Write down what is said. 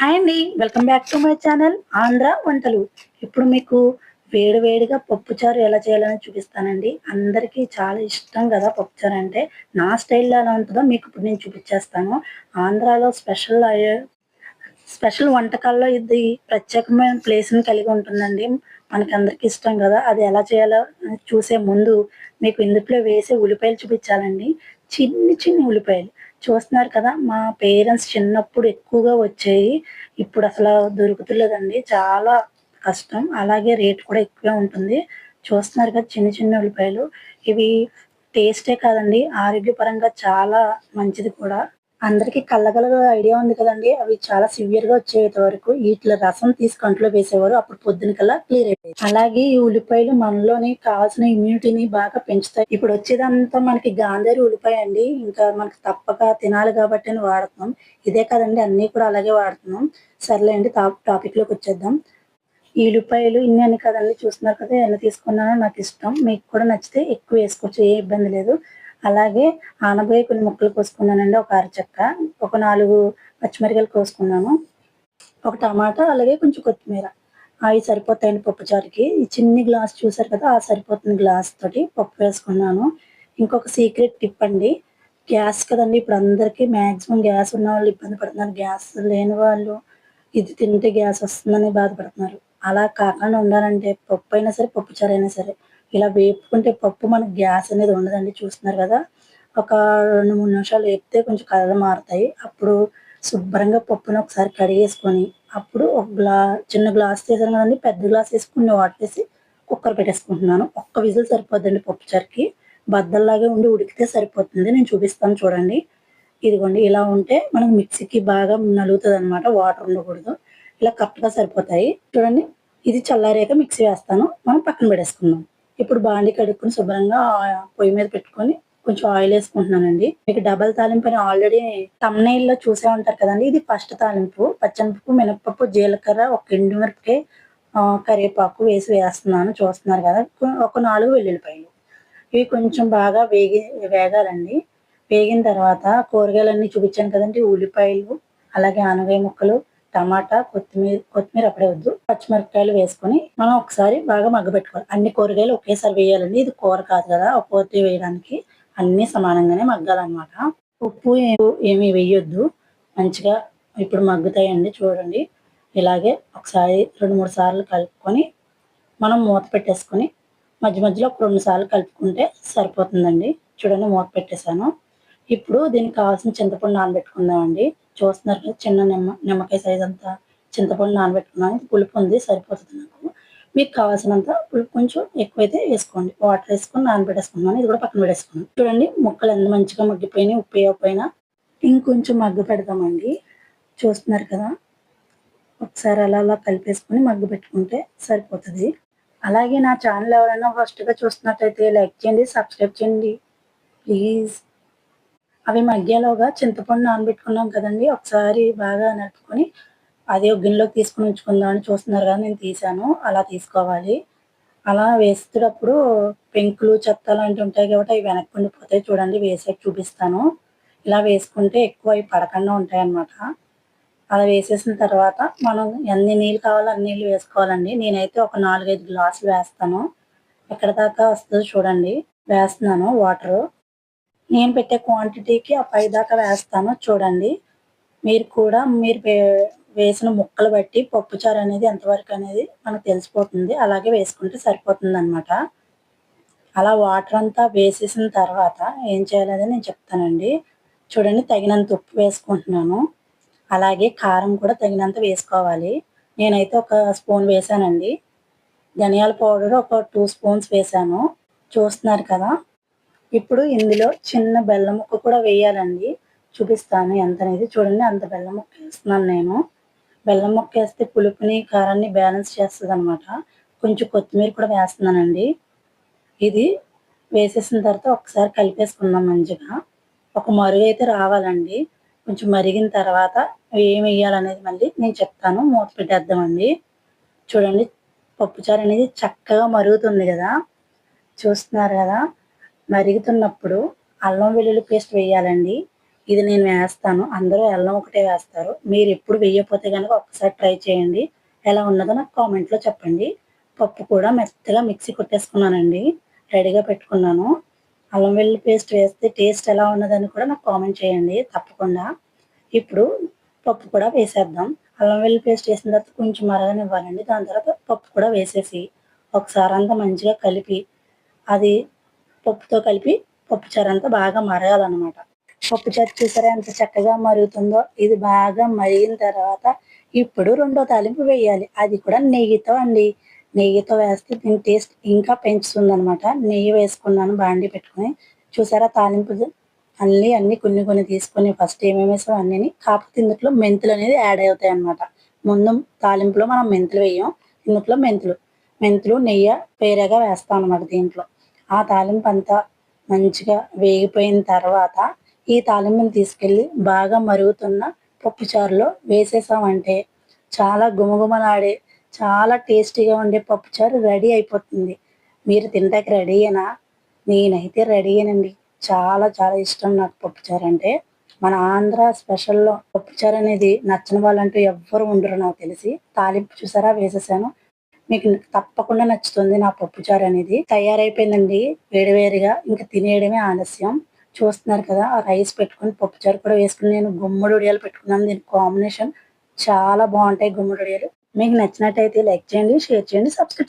Hi అండి. Welcome back to my channel Andhra వంటలు. ఇప్పుడు మీకు వేడివేడిగా పప్పుచారు ఎలా చేయాలని చూపిస్తానండి. అందరికీ చాలా ఇష్టం కదా పప్పుచారు అంటే. నా స్టైల్లో ఎలా ఉంటుందో మీకు ఇప్పుడు నేను చూపించేస్తాను. ఆంధ్రాలో స్పెషల్ స్పెషల్ వంటకాల్లో ఇది ప్రత్యేకమైన ప్లేస్ని కలిగి ఉంటుందండి. మనకి అందరికీ ఇష్టం కదా. అది ఎలా చేయాలో చూసే ముందు మీకు ఇందులో వేసే ఉల్లిపాయలు చూపించాలండి. చిన్ని చిన్ని ఉల్లిపాయలు. చూస్తున్నారు కదా మా పేరెంట్స్ చిన్నప్పుడు ఎక్కువగా వచ్చాయి. ఇప్పుడు అసలు దొరుకుతులేదండి. చాలా కష్టం. అలాగే రేట్ కూడా ఎక్కువే ఉంటుంది. చూస్తున్నారు కదా చిన్న చిన్న ఉల్లిపాయలు. ఇవి టేస్టే కాదండి. ఆరోగ్యపరంగా చాలా మంచిది కూడా. అందరికి కళ్ళగల ఐడియా ఉంది కదండి. అవి చాలా సివియర్గా వచ్చేంత వరకు వీటిలో రసం తీసి కంట్లో వేసేవారు. అప్పుడు పొద్దున కల్లా క్లియర్ అయిపోయి అలాగే ఈ ఉల్లిపాయలు మనలోని కావాల్సిన ఇమ్యూనిటీని బాగా పెంచుతాయి. ఇప్పుడు వచ్చేదంతా మనకి గాంధారి ఉల్లిపాయ అండి. ఇంకా మనకి తప్పక తినాలి కాబట్టి అని వాడుతున్నాం. ఇదే కదండి. అన్ని కూడా అలాగే వాడుతున్నాం. సర్లే అండి టాపిక్లోకి వచ్చేద్దాం. ఈ ఉల్లిపాయలు ఇన్ని అని కదండి. చూస్తున్నారు కదా ఎన్ని తీసుకున్నానో నాకు ఇష్టం. మీకు కూడా నచ్చితే ఎక్కువ వేసుకోవచ్చు. ఏ ఇబ్బంది లేదు. అలాగే ఆనబోయి కొన్ని ముక్కలు కోసుకున్నానండి ఒక అరచక్క ఒక నాలుగు పచ్చిమిరకాయలు కోసుకున్నాను ఒక టమాటా అలాగే కొంచెం కొత్తిమీర. అవి సరిపోతాయండి పప్పు చారుకి. ఈ చిన్ని గ్లాస్ చూసారు కదా ఆ సరిపోతున్న గ్లాస్ తోటి పప్పు వేసుకున్నాను. ఇంకొక సీక్రెట్ టిప్ అండి గ్యాస్ కదండి ఇప్పుడు అందరికీ మ్యాక్సిమం గ్యాస్ ఉన్న వాళ్ళు ఇబ్బంది పడుతున్నారు. గ్యాస్ లేని వాళ్ళు ఇది తింటే గ్యాస్ వస్తుందని బాధపడుతున్నారు. అలా కాకుండా ఉండాలంటే పప్పు అయినా సరే పప్పు చారు అయినా సరే ఇలా వేపుకుంటే పప్పు మనకి గ్యాస్ అనేది ఉండదండి చూస్తున్నారు కదా. ఒక రెండు మూడు నిమిషాలు వేపితే కొంచెం కలర్ మారుతాయి. అప్పుడు శుభ్రంగా పప్పుని ఒకసారి కడిగేసుకొని అప్పుడు ఒక గ్లా చిన్న గ్లాస్ చేశాను కదండి పెద్ద గ్లాస్ వేసుకుని వాటర్ వేసి కుక్కర్ పెట్టేసుకుంటున్నాను. ఒక్క విజిల్ సరిపోద్దండి పప్పు చారుకి. బద్దల్లాగే ఉండి ఉడికితే సరిపోతుంది. నేను చూపిస్తాను చూడండి. ఇదిగోండి ఇలా ఉంటే మనకు మిక్సీకి బాగా నలుగుతుంది అనమాట వాటర్ ఉండకూడదు. ఇలా కరెక్ట్గా సరిపోతాయి. చూడండి ఇది చల్లారాక మిక్సీ వేస్తాను. మనం పక్కన పెట్టేసుకుందాం. ఇప్పుడు బాండి కడుక్కుని శుభ్రంగా పొయ్యి మీద పెట్టుకొని కొంచెం ఆయిల్ వేసుకుంటున్నానండి. మీకు డబల్ తాలింపు అని ఆల్రెడీ లో చూసే ఉంటారు కదండి. ఇది ఫస్ట్ తాలింపు. పచ్చనిపప్పు మినపప్పు జీలకర్ర ఒక ఎండు మిరపకాయ కరివేపాకు వేసి వేస్తున్నాను. చూస్తున్నారు కదా. ఒక నాలుగు వెల్లుల్లిపాయలు. ఇవి కొంచెం బాగా వేగి వేగాలండి. వేగిన తర్వాత కూరగాయలన్నీ చూపించాను కదండి. ఉల్లిపాయలు అలాగే ఆనగాయ ముక్కలు టమాటా కొత్తిమీర కొత్తిమీర అప్పుడే వద్దు. పచ్చిమిరపకాయలు వేసుకొని మనం ఒకసారి బాగా మగ్గబెట్టుకోవాలి. అన్ని కూరగాయలు ఒకేసారి వేయాలండి. ఇది కూర కాదు కదా. ఒక్కొక్కటి వేయడానికి అన్ని సమానంగానే మగ్గాలన్నమాట. ఉప్పు ఏమి వేయొద్దు. మంచిగా ఇప్పుడు మగ్గుతాయండి చూడండి. ఇలాగే ఒకసారి రెండు మూడు సార్లు కలుపుకొని మనం మూత పెట్టేసుకొని మధ్య మధ్యలో ఒక రెండు సార్లు కలుపుకుంటే సరిపోతుందండి. చూడండి మూత పెట్టేశాను. ఇప్పుడు దీనికి కావాల్సిన చింతపండు నానబెట్టుకుందామండి. చూస్తున్నారు చిన్న నిమ్మ నిమ్మకాయ సైజ్ అంతా చింతపండు నానబెట్టుకున్నాను. పులుపు ఉంది సరిపోతుంది నాకు. మీకు కావాల్సినంత పులుపు కొంచెం ఎక్కువైతే వేసుకోండి. వాటర్ వేసుకొని నానబెట్టేసుకున్నాను ఇది కూడా పక్కన పెట్టేసుకున్నాను. చూడండి ముక్కలు ఎంత మంచిగా మగ్గిపోయినాయి ఉప్పు వేయకపోయినా ఇంకొంచెం మగ్గు పెడతామండి చూస్తున్నారు కదా ఒకసారి అలా అలా కలిపేసుకొని మగ్గు పెట్టుకుంటే సరిపోతుంది. అలాగే నా ఛానల్ ఎవరైనా ఫస్ట్గా చూస్తున్నట్టయితే లైక్ చేయండి సబ్స్క్రైబ్ చేయండి. ప్లీజ్ అవి మధ్యలోగా చింతపండు నానబెట్టుకున్నాం కదండి. ఒకసారి బాగా నడుపుకొని అది ఒక గిన్నెలోకి తీసుకుని ఉంచుకుందాం అని చూస్తున్నారు కదా నేను తీసాను అలా తీసుకోవాలి. అలా వేసేటప్పుడు పెంకులు చెత్త లాంటివి ఉంటాయి కాబట్టి అవి వెనక్కి ఉండిపోతాయి. చూడండి వేసే చూపిస్తాను. ఇలా వేసుకుంటే ఎక్కువ అవి పడకుండా ఉంటాయి అన్నమాట అలా వేసేసిన తర్వాత మనం ఎన్ని నీళ్ళు కావాలో అన్ని నీళ్ళు వేసుకోవాలండి. నేనైతే ఒక నాలుగైదు గ్లాసులు వేస్తాను. ఎక్కడ దాకా వస్తుందో చూడండి. వేస్తున్నాను వాటరు. నేను పెట్టే క్వాంటిటీకి ఆ పై దాకా వేస్తాను చూడండి. మీరు కూడా మీరు వేసిన ముక్కలు బట్టి పప్పుచారు అనేది ఎంతవరకు అనేది మనకు తెలిసిపోతుంది. అలాగే వేసుకుంటే సరిపోతుంది అనమాట అలా వాటర్ అంతా వేసేసిన తర్వాత ఏం చేయాలని నేను చెప్తానండి. చూడండి తగినంత ఉప్పు వేసుకుంటున్నాను. అలాగే కారం కూడా తగినంత వేసుకోవాలి. నేనైతే ఒక స్పూన్ వేసానండి. ధనియాల పౌడర్ ఒక టూ స్పూన్స్ వేసాను. చూస్తున్నారు కదా ఇప్పుడు ఇందులో చిన్న బెల్లం ముక్క కూడా వేయాలండి. చూపిస్తాను ఎంత అనేది చూడండి అంత బెల్లం ముక్క వేస్తున్నాను నేను. బెల్లం ముక్క వేస్తే పులుపుని కారాన్ని బ్యాలెన్స్ చేస్తుంది అనమాట కొంచెం కొత్తిమీర కూడా వేస్తున్నానండి. ఇది వేసేసిన తర్వాత ఒకసారి కలిపేసుకుందాం మంచిగా. ఒక మరుగు అయితే రావాలండి. కొంచెం మరిగిన తర్వాత ఏం వేయాలనేది మళ్ళీ నేను చెప్తాను. మూత పెట్టేద్దామండి. చూడండి పప్పుచారు అనేది చక్కగా మరుగుతుంది కదా. చూస్తున్నారు కదా. మరుగుతున్నప్పుడు అల్లం వెల్లుల్లి పేస్ట్ వేయాలండి. ఇది నేను వేస్తాను. అందరూ అల్లం ఒకటే వేస్తారు. మీరు ఎప్పుడు వేయకపోతే కనుక ఒకసారి ట్రై చేయండి. ఎలా ఉన్నదో నాకు కామెంట్లో చెప్పండి. పప్పు కూడా మెత్తగా మిక్సీ కొట్టేసుకున్నానండి. రెడీగా పెట్టుకున్నాను. అల్లం వెల్లుల్లి పేస్ట్ వేస్తే టేస్ట్ ఎలా ఉన్నదని కూడా నాకు కామెంట్ చేయండి. తప్పకుండా. ఇప్పుడు పప్పు కూడా వేసేద్దాం. అల్లం వెల్లుల్లి పేస్ట్ వేసిన తర్వాత కొంచెం మరగనివ్వాలండి. దాని తర్వాత పప్పు కూడా వేసేసి ఒకసారి అంతా మంచిగా కలిపి అది పప్పుతో కలిపి పప్పుచారు అంతా బాగా మరగాలన్నమాట. పప్పుచారు చూసారా ఎంత చక్కగా మరుగుతుందో? ఇది బాగా మరిగిన తర్వాత ఇప్పుడు రెండో తాలింపు వేయాలి. అది కూడా నెయ్యితో అండి. నెయ్యితో వేస్తే దీని టేస్ట్ ఇంకా పెంచుతుంది అనమాట నెయ్యి వేసుకున్నాను బాండి పెట్టుకుని. చూసారా తాలింపు అన్ని అన్ని కొన్ని కొన్ని తీసుకొని ఫస్ట్ ఏమేమి వేసాం అన్ని కాకపోతే ఇందులో మెంతులు అనేది యాడ్ అవుతాయి అనమాట ముందు తాలింపులో మనం మెంతులు వేయం. ఇందులో మెంతులు. మెంతులు నెయ్యి వేరేగా వేస్తాం అనమాట దీంట్లో. ఆ తాలింపు అంతా మంచిగా వేగిపోయిన తర్వాత ఈ తాలింపుని తీసుకెళ్ళి బాగా మరుగుతున్న పప్పుచారులో వేసేసామంటే చాలా గుమగుమలాడే చాలా టేస్టీగా ఉండే పప్పుచారు రెడీ అయిపోతుంది. మీరు తింటాకి రెడీ అయినా నేనైతే రెడీ అయినండి చాలా చాలా ఇష్టం నాకు పప్పుచారు అంటే. మన ఆంధ్ర స్పెషల్లో పప్పుచారు అనేది నచ్చని వాళ్ళంటూ ఎవ్వరు ఉండరు నాకు తెలిసి. తాలింపు చూసారా? వేసేసాను. మీకు తప్పకుండా నచ్చుతుంది నా పప్పుచారు అనేది. తయారైపోయిందండి వేడివేడిగా. ఇంకా తినేయడమే ఆలస్యం. చూస్తున్నారు కదా ఆ రైస్ పెట్టుకుని పప్పుచారు కూడా వేసుకుని నేను గుమ్మడి ఉడియాలు పెట్టుకున్నాను. దీని కాంబినేషన్ చాలా బాగుంటాయి గుమ్మడి ఉడియాలు మీకు నచ్చినట్టయితే లైక్ చేయండి షేర్ చేయండి సబ్స్క్రైబ్ చేయండి.